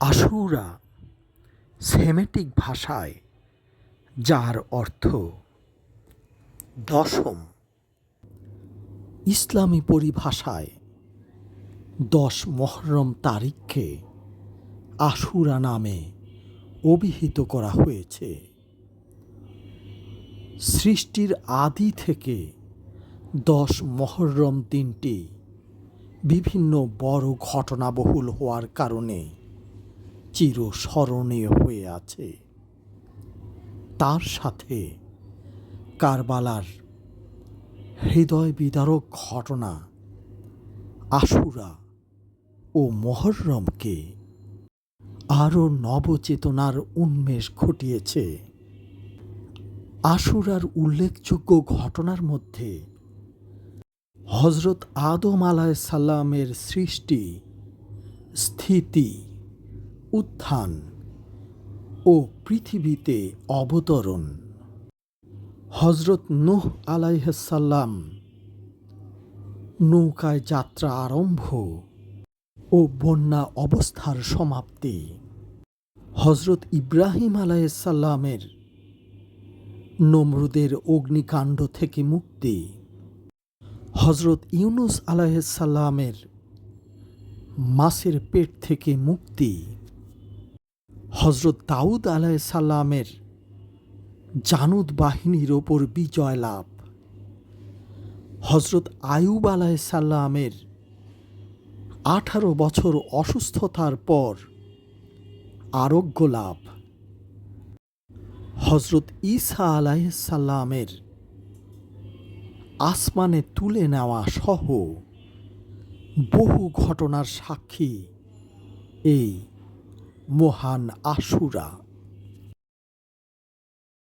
আশুরা Semitic ভাষায়, যার অর্থ দশম। ইসলামী পরিভাষায় দশ মহরম তারিখকে আশুরা নামে অভিহিত করা হয়েছে। সৃষ্টির আদি থেকে দশ মহরম দিনটি বিভিন্ন বড় ঘটনাবহুল হওয়ার কারণে চিরস্মরণীয় হয়ে আছে। তার সাথে কারবালার হৃদয় বিদারক ঘটনা আশুরা ও মহরমকে আরও নবচেতনার উন্মেষ ঘটিয়েছে। আশুরার উল্লেখযোগ্য ঘটনার মধ্যে হজরত আদম আলাহ সাল্লামের সৃষ্টি স্থিতি উত্থান ও পৃথিবীতে অবতরণ। হজরত নূহ আলাইহাল্লাম নৌকায় যাত্রা আরম্ভ ও বন্যা অবস্থার সমাপ্তি। হজরত ইব্রাহিম আলাইসাল্লামের নমরুদের অগ্নিকাণ্ড থেকে মুক্তি। হজরত ইউনুস আলাইসাল্লামের মাছের পেট থেকে মুক্তি। হজরত দাউদ আলাইসাল্লামের জানুদ বাহিনীর ওপর বিজয় লাভ। হজরত আয়ুব আলাইসাল্লামের আঠারো বছর অসুস্থতার পর আরোগ্য লাভ। হজরত ঈসা আলাইসাল্লামের আসমানে তুলে নেওয়া সহ বহু ঘটনার সাক্ষী এই মহান আশুরা।